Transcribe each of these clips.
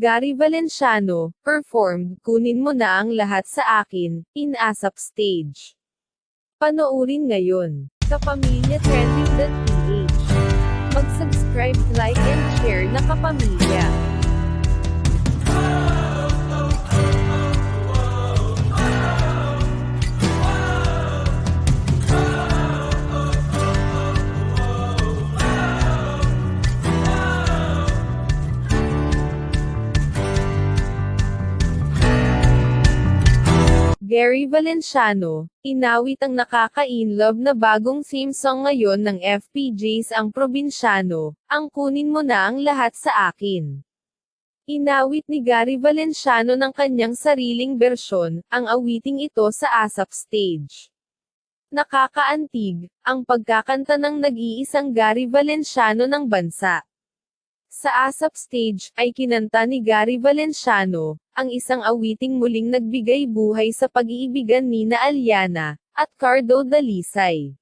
Gary Valenciano, performed Kunin Mo Na Ang Lahat Sa Akin, in ASAP Stage. Panoorin ngayon. Kapamilya Trending.ph Mag-subscribe, like, and share na kapamilya. Gary Valenciano, inawit ang nakaka-inlove na bagong theme song ngayon ng FPJs ang probinsyano, ang kunin mo na ang lahat sa akin. Inawit ni Gary Valenciano ng kanyang sariling bersyon, ang awiting ito sa ASAP stage. Nakakaantig, ang pagkakanta ng nag-iisang Gary Valenciano ng bansa. Sa ASAP stage, ay kinanta ni Gary Valenciano, ang isang awiting muling nagbigay buhay sa pag-iibigan ni na Aliana, at Cardo Dalisay.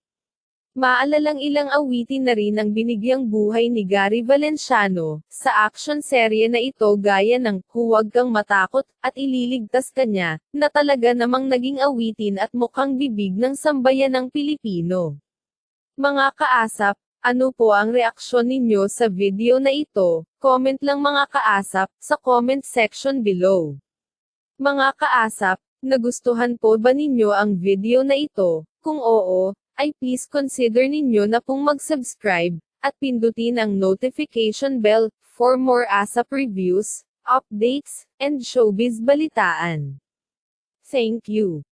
Maalalang ilang awitin na rin ang binigyang buhay ni Gary Valenciano, sa action serye na ito gaya ng Huwag Kang Matakot, at Ililigtas Kanya, na talaga namang naging awitin at mukhang bibig ng sambayan ng Pilipino. Mga kaasap, ano po ang reaksyon ninyo sa video na ito? Comment lang mga kaasap, sa comment section below. Mga kaasap, nagustuhan po ba ninyo ang video na ito? Kung oo, ay please consider ninyo na pong mag-subscribe, at pindutin ang notification bell, for more ASAP reviews, updates, and showbiz balitaan. Thank you.